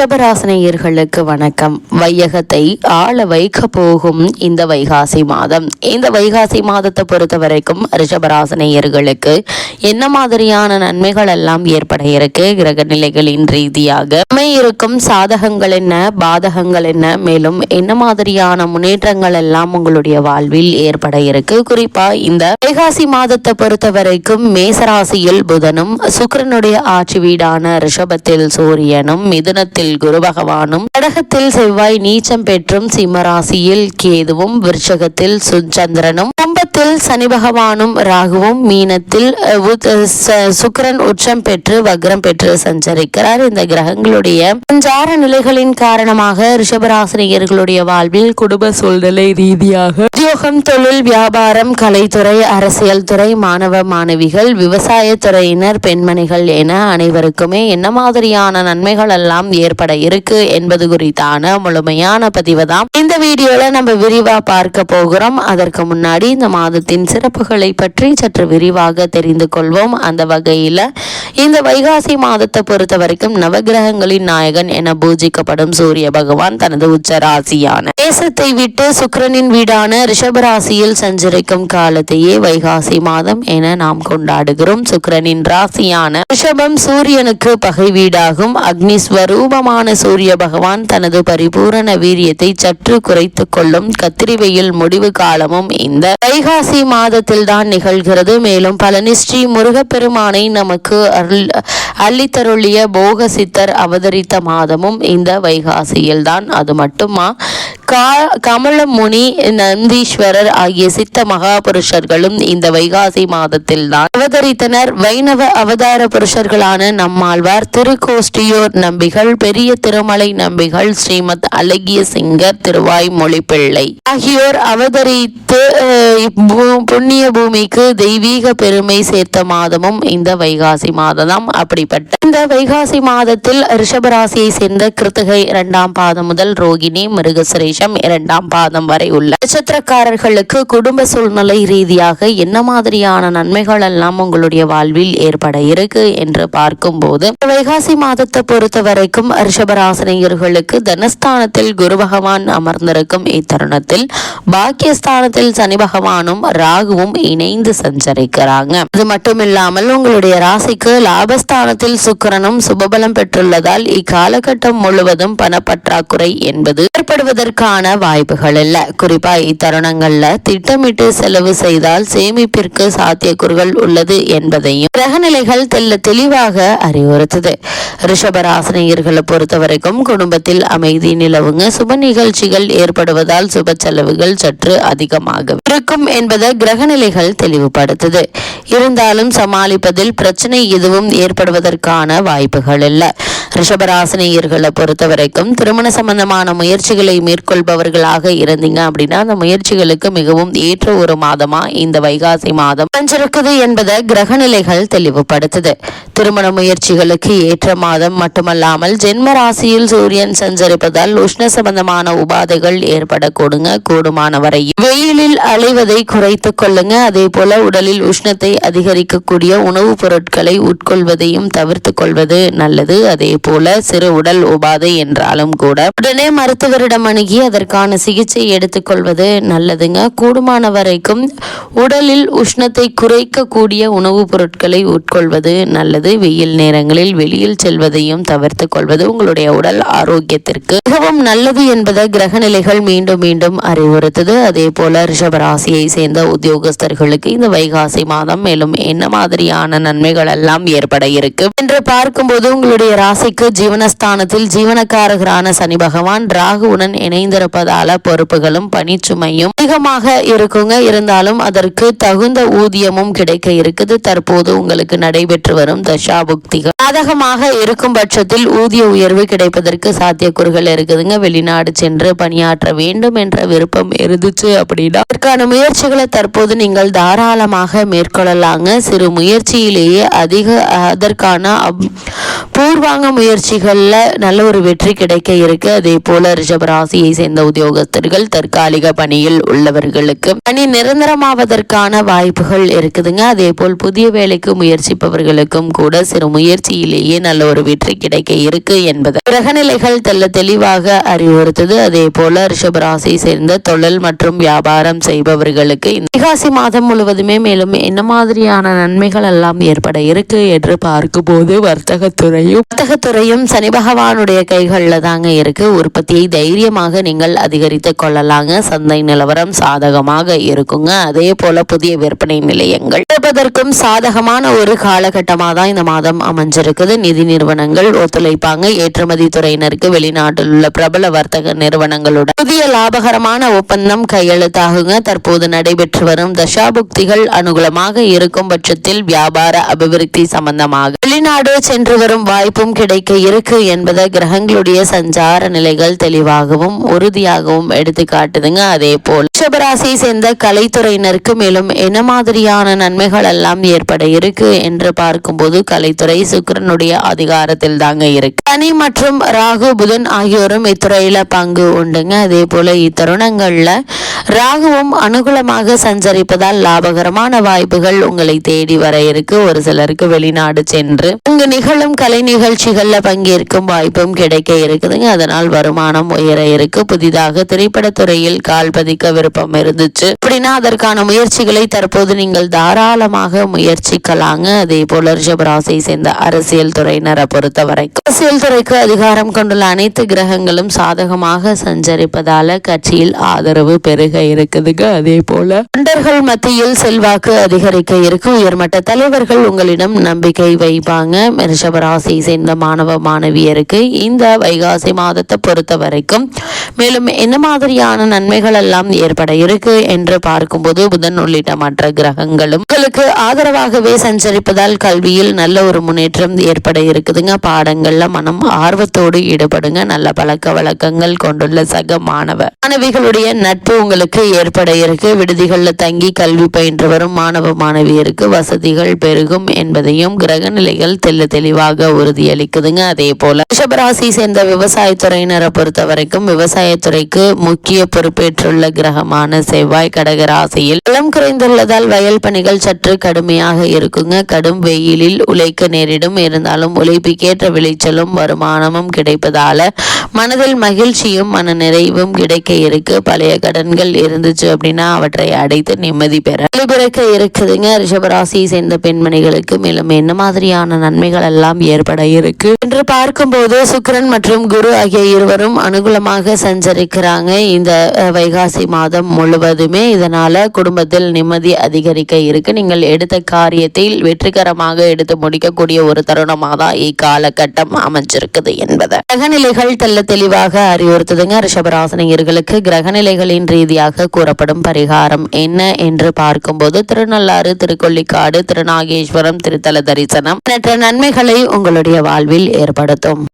ரிஷபராசனையர்களுக்கு வணக்கம். வையகத்தை ஆள வைக்க போகும் இந்த வைகாசி மாதம். இந்த வைகாசி மாதத்தை பொறுத்த வரைக்கும் ரிஷபராசனையர்களுக்கு என்ன மாதிரியான நன்மைகள் எல்லாம் ஏற்பட இருக்கு? கிரக நிலைகளின் ரீதியாக இருக்கும் சாதகங்கள் என்ன பாதகங்கள் என்ன மேலும் என்ன மாதிரியான முன்னேற்றங்கள் எல்லாம் உங்களுடைய வாழ்வில் ஏற்பட இருக்கு? குறிப்பா இந்த வைகாசி மாதத்தை பொறுத்த வரைக்கும் மேசராசியில் புதனும் சுக்கிரனுடைய ஆட்சி வீடான ரிஷபத்தில் சூரியனும் மிதுனத்தில் குரு பகவானும் கடகத்தில் செவ்வாய் நீச்சம் பெற்றும் சிம்மராசியில் கேதுவும் விருச்சகத்தில் சுச்சந்திரனும் கும்பத்தில் சனி பகவானும் ராகுவும் மீனத்தில் சுக்கரன் சுக்கிரன் உச்சம் பெற்று வக்ரம் பெற்று சஞ்சரிக்கிறார். இந்த கிரகங்களுடைய சஞ்சார நிலைகளின் காரணமாக ரிஷபராசினியர்களுடைய வாழ்வில் குடும்ப சூழ்நிலை ரீதியாக உத்தியோகம் தொழில் வியாபாரம் கலைத்துறை அரசியல் துறை மாணவ மாணவிகள் விவசாய துறையினர் பெண்மணிகள் என அனைவருக்குமே என்ன மாதிரியான நன்மைகள் எல்லாம் ஏற்பட இருக்கு என்பது குறித்தான முழுமையான பதிவு தான். இந்த வீடியோல நம்ம விரிவா பார்க்க போகிறோம். அதற்கு முன்னாடி இந்த மாதத்தின் சிறப்புகளை பற்றி சற்று விரிவாக தெரிந்து கொள்வோம். அந்த வகையில இந்த வைகாசி மாதத்தை பொறுத்த வரைக்கும் நவகிரகங்களின் நாயகன் என பூஜிக்கப்படும் சூரிய பகவான் தனது உச்ச ராசியான தேசத்தை விட்டு சுக்கிரனின் வீடான ரிஷபராசியில் சஞ்சரிக்கும் காலத்தையே வைகாசி மாதம் என நாம் கொண்டாடுகிறோம். சுக்கிரனின் ராசியான ரிஷபம் சூரியனுக்கு பகை வீடாகும். அக்னி ஸ்வரூபமான சூரிய பகவான் தனது பரிபூரண வீரியத்தை சற்று குறைத்து கொள்ளும். கத்திரிவையில் முடிவு காலமும் இந்த வைகாசி மாதத்தில் தான் நிகழ்கிறது. மேலும் பழனி ஸ்ரீ முருகப்பெருமானை நமக்கு அருள் அள்ளித்தருளிய போக சித்தர் அவதரித்த மாதமும் இந்த வைகாசியில் தான் அது மட்டுமா? கா கமலமுனி நந்தீஸ்வரர் ஆகிய சித்த மகாபுருஷர்களும் இந்த வைகாசி மாதத்தில்தான் அவதரித்தனர். வைணவ அவதார புருஷர்களான நம்மாழ்வார் திருக்கோஷ்டியோர் நம்பிகள் பெரிய திருமலை நம்பிகள் ஸ்ரீமத் அழகிய சிங்கர் திருவாய் மொழிப்பிள்ளை ஆகியோர் அவதரித்து புண்ணிய பூமிக்கு தெய்வீக பெருமை சேர்த்த மாதமும் இந்த வைகாசி மாதம். அப்படிப்பட்ட இந்த வைகாசி மாதத்தில் ரிஷபராசியை சேர்ந்த கிருத்திகை இரண்டாம் பாதம் முதல் ரோகிணி மிருகசுரேஷம் இரண்டாம் பாதம் வரை உள்ள நட்சத்திரக்காரர்களுக்கு குடும்ப சூழ்நிலை ரீதியாக என்ன மாதிரியான நன்மைகள் எல்லாம் உங்களுடைய வாழ்வில் ஏற்பட இருக்கு என்று பார்க்கும்போது போது வைகாசி மாதத்தை பொறுத்த வரைக்கும் ரிஷபராசினியர்களுக்கு தனஸ்தானத்தில் குரு பகவான் அமர்ந்திருக்கும் இத்தருணத்தில் பாக்கியஸ்தானத்தில் சனி பகவானும் ராகுவும் இணைந்து சஞ்சரிக்கிறாங்க. அது மட்டும் இல்லாமல் உங்களுடைய ராசிக்கு லாபஸ்தானத்தில் சுக்கிரனும் சுபபலம் பெற்றுள்ளதால் இக்காலகட்டம் முழுவதும் பணப்பற்றாக்குறை என்பது ஏற்படுவதற்கான வாய்ப்புகள் இல்ல. குறிப்பா இத்தருணங்கள்ல திட்டமிட்டு செலவு செய்தால் சேமிப்பிற்கு சாத்தியக்கூறுகள் உள்ளது என்பதையும் கிரகநிலைகள் தெல்ல தெளிவாக அறிவுறுத்துது. ரிஷபராசினியர்களை பொறுத்த வரைக்கும் குடும்பத்தில் அமைதி நிலவுங்க. சுப நிகழ்ச்சிகள் ஏற்படுவதால் சுப செலவுகள் சற்று அதிகமாக இருக்கும். என்பதை கிரகநிலைகள் தெளிவுபடுத்துது. இருந்தாலும் சமாளிப்பதில் பிரச்சனை எதுவும் ஏற்படுவதற்கான வாய்ப்புகள் இல்லை. ரிஷபராசினியர்களை பொறுத்த வரைக்கும் திருமண சம்பந்தமான முயற்சிகளை மேற்கொள்பவர்களாக இருந்தீங்க அப்படின்னா அந்த முயற்சிகளுக்கு மிகவும் ஏற்ற ஒரு மாதமா இந்த வைகாசி மாதம் அமைஞ்சிருக்குது என்பதை கிரகநிலைகள் தெளிவுபடுத்துது. திருமண முயற்சிகளுக்கு ஏற்ற மாதம் மட்டுமல்லாமல் ஜென்ம ராசியில் சூரியன் சஞ்சரிப்பதால் உஷ்ண சம்பந்தமான உபாதைகள் ஏற்படக்கூடுங்க கூடுமான வரை வெயிலில் அலைவதை குறைத்துக் கொள்ளுங்க அதே போல உடலில் உஷ்ணத்தை அதிகரிக்கக்கூடிய உணவுப் பொருட்களை உட்கொள்வதையும் தவிர்த்து கொள்வது நல்லது. அதே போல போல சிறு உடல் உபாதை என்றாலும் கூட உடனே மருத்துவரிடம் அணுகி அதற்கான சிகிச்சை எடுத்துக்கொள்வது நல்லதுங்க. கூடுமான வரைக்கும் உடலில் உஷ்ணத்தை குறைக்கக்கூடிய உணவுப் பொருட்களை உட்கொள்வது நல்லது. வெயில் நேரங்களில் வெளியில் செல்வதையும் தவிர்த்து கொள்வது உங்களுடைய உடல் ஆரோக்கியத்திற்கு மிகவும் நல்லது என்பதை கிரகநிலைகள் மீண்டும் மீண்டும் அறிவுறுத்தது. அதே போல ரிஷபராசியை சேர்ந்த உத்தியோகஸ்தர்களுக்கு இந்த வைகாசி மாதம் மேலும் என்ன மாதிரியான நன்மைகள் எல்லாம் ஏற்பட இருக்கு? என்று பார்க்கும்போது உங்களுடைய ராசிக்கு ஜீவனஸ்தானத்தில் ஜீவனக்காரகரான சனி பகவான் ராகுவுடன் இணைந்திருப்பதால பொறுப்புகளும் பணிச்சுமையும் அதிகமாக இருக்குங்க. இருந்தாலும் அதற்கு தகுந்த ஊதியமும் கிடைக்க இருக்குது. தற்போது உங்களுக்கு நடைபெற்று வரும் தசாபுக்திகள். சாதகமாக இருக்கும் பட்சத்தில் ஊதிய உயர்வு கிடைப்பதற்கு சாத்தியக்கூறுகள் இருக்குதுங்க. வெளிநாடு சென்று பணியாற்ற வேண்டும் என்ற விருப்பம் இருந்துச்சு அப்படின்னா அதற்கான முயற்சிகளை தற்போது நீங்கள் தாராளமாக மேற்கொள்ளலாங்க. சிறு முயற்சியிலேயே அதிக அதற்கான அப்- பூர்வாங்க முயற்சிகள்ல நல்ல ஒரு வெற்றி கிடைக்க இருக்கு. அதே போல ரிஷபராசியை சேர்ந்த உத்தியோகஸ்தர்கள் தற்காலிக பணியில் உள்ளவர்களுக்கு பணி நிரந்தரமாவதற்கான வாய்ப்புகள் இருக்குதுங்க. அதே போல் புதிய வேலைக்கு முயற்சிப்பவர்களுக்கும் கூட சிறு முயற்சியிலேயே நல்ல ஒரு வெற்றி கிடைக்க இருக்கு என்பது கிரகநிலைகள் தெல்ல தெளிவாக அறிவுறுத்தது. அதே போல ரிஷபராசியை சேர்ந்த தொழில் மற்றும் வியாபாரம் செய்பவர்களுக்கு இந்த மாதம் முழுவதுமே மேலும் என்ன மாதிரியான நன்மைகள் எல்லாம் ஏற்பட இருக்கு என்று பார்க்கும்போது துறையும் வர்த்தக துறையும் சனி பகவானுடைய கைகளில் தாங்க இருக்கு. உற்பத்தியை தைரியமாக நீங்கள் அதிகரித்து கொள்ளலாங்க. சந்தை நிலவரம் சாதகமாக இருக்குங்க. அதே போல புதிய விற்பனை நிலையங்கள் திறப்பதற்கும் சாதகமான ஒரு காலகட்டமாக தான் இந்த மாதம் அமைஞ்சிருக்குது. நிதி நிறுவனங்கள் ஒத்துழைப்பாங்க. ஏற்றுமதி துறையினருக்கு வெளிநாட்டில் உள்ள பிரபல வர்த்தக நிறுவனங்களுடன் புதிய லாபகரமான ஒப்பந்தம் கையெழுத்தாகுங்க. தற்போது நடைபெற்று வரும் தசாபுக்திகள் அனுகூலமாக இருக்கும் பட்சத்தில் வியாபார அபிவிருத்தி சம்பந்தமாக வெளிநாடு சென்று வரும் வாய்ப்பும் கிடைக்க இருக்கு என்பதை கிரகங்களுடைய சஞ்சார நிலைகள் தெளிவாகவும் உறுதியாகவும் எடுத்து காட்டுதுங்க. அதே போல் ரிஷபராசியை சேர்ந்த கலைத்துறையினருக்கு மேலும் என்ன மாதிரியான நன்மைகள் எல்லாம் ஏற்பட இருக்கு என்று பார்க்கும்போது கலைத்துறை சுக்கிரனுடைய அதிகாரத்தில் தாங்க இருக்கு. சனி மற்றும் ராகு புதன் ஆகியோரும் இத்துறையில பங்கு உண்டுங்க. அதே போல இத்தருணங்கள்ல ராகுவும் அனுகூலமாக சஞ்சரிப்பதால் லாபகரமான வாய்ப்புகள் உங்களை தேடி வர இருக்கு. ஒரு சிலருக்கு வெளிநாடு சென்று அங்கு நிகழும் கலை நிகழ்ச்சிகள்ல பங்கேற்கும் வாய்ப்பும் கிடைக்க இருக்குதுங்க. அதனால் வருமானம் உயர இருக்கு. புதிதாக திரைப்படத்துறையில் கால் பதிக்க விருப்பம் இருந்துச்சு. அப்படின்னா அதற்கான முயற்சிகளை தற்போது நீங்கள் தாராளமாக முயற்சிக்கலாங்க. அதே போல ரிஷபராசியை சேர்ந்த அரசியல் துறையினரை பொறுத்த வரைக்கும் அரசியல் துறைக்கு அதிகாரம் கொண்டுள்ள அனைத்து கிரகங்களும் சாதகமாக சஞ்சரிப்பதால கட்சியில் ஆதரவு பெருக இருக்குதுங்க. அதே போல தொண்டர்கள் மத்தியில் செல்வாக்கு அதிகரிக்க இருக்கு உயர்மட்ட தலைவர்கள் உங்களிடம் நம்பிக்கை வைப்பாங்க. ரிஷபராசி சேர்ந்த மாணவ மாணவியருக்கு இந்த வைகாசி மாதத்தை பொறுத்த வரைக்கும் மேலும் என்ன மாதிரியான நன்மைகள் எல்லாம் ஏற்பட இருக்கு என்று பார்க்கும்போது புதன் உள்ளிட்ட மற்ற கிரகங்களும் உங்களுக்கு ஆதரவாகவே சஞ்சரிப்பதால் கல்வியில் நல்ல ஒரு முன்னேற்றம் ஏற்பட இருக்குதுங்க. பாடங்கள்ல மனம் ஆர்வத்தோடு ஈடுபடுங்க. நல்ல பழக்க வழக்கங்கள் கொண்டுள்ள சக மாணவ மாணவிகளுடைய நட்பு உங்களுக்கு ஏற்பட இருக்கு. விடுதிகளில் தங்கி கல்வி பயின்று வரும் மாணவ மாணவியருக்கு வசதிகள் பெருகும் என்பதையும் கிரக நிலைகள் தெல்ல தெளிவாக உறுதியளிக்குதுங்க. அதே போல ரிஷபராசி சேர்ந்த விவசாயத்துறையினரை பொறுத்த வரைக்கும் விவசாயத்துறைக்கு முக்கிய பொறுப்பேற்றுள்ள கிரகமான செவ்வாய் கடக ராசியில் பலம் குறைந்துள்ளதால் வயல் பணிகள் சற்று கடுமையாக இருக்குங்க. கடும் வெயிலில் உழைக்க நேரிடும். இருந்தாலும் உழைப்புக்கேற்ற விளைச்சலும் வருமானமும் கிடைப்பதால மனதில் மகிழ்ச்சியும் மன நிறைவும் கிடைக்க இருக்கு. பழைய கடன்கள் இருந்துச்சு அப்படின்னா அவற்றை அடைத்து நிம்மதி பெற. பிறக்க இருக்குதுங்க. ரிஷபராசியை சேர்ந்த பெண்மணிகளுக்கு மேலும் என்ன மாதிரியான நன்மைகள் எல்லாம் ஏற்பட இருக்கு? என்று பார்க்கும்போது சுக்கிரன் மற்றும் குரு ஆகிய இருவரும் அனுகூலமாக சஞ்சரிக்கிறாங்க. இந்த வைகாசி மாதம் முழுவதுமே இதனால குடும்பத்தில் நிம்மதி அதிகரிக்க இருக்கு. நீங்கள் எடுத்த காரியத்தில் வெற்றிகரமாக எடுத்து முடிக்கக்கூடிய ஒரு தருணமாக தான் இக்காலகட்டம் அமைஞ்சிருக்குது என்பதை. கிரகநிலைகள் தெளிவாக அறிவுறுத்துதுங்க. ரிஷபராசனியர்களுக்கு கிரகநிலைகளின் ரீதியாக கூறப்படும் பரிகாரம் என்ன என்று பார்க்கும்போது திருநள்ளாறு திருக்கொள்ளிக்காடு திருநாகேஸ்வரம் திருத்தல தரிசனம் மற்ற நன்மைகளை உங்களுடைய வாழ்வில் ஏற்படுத்தும்.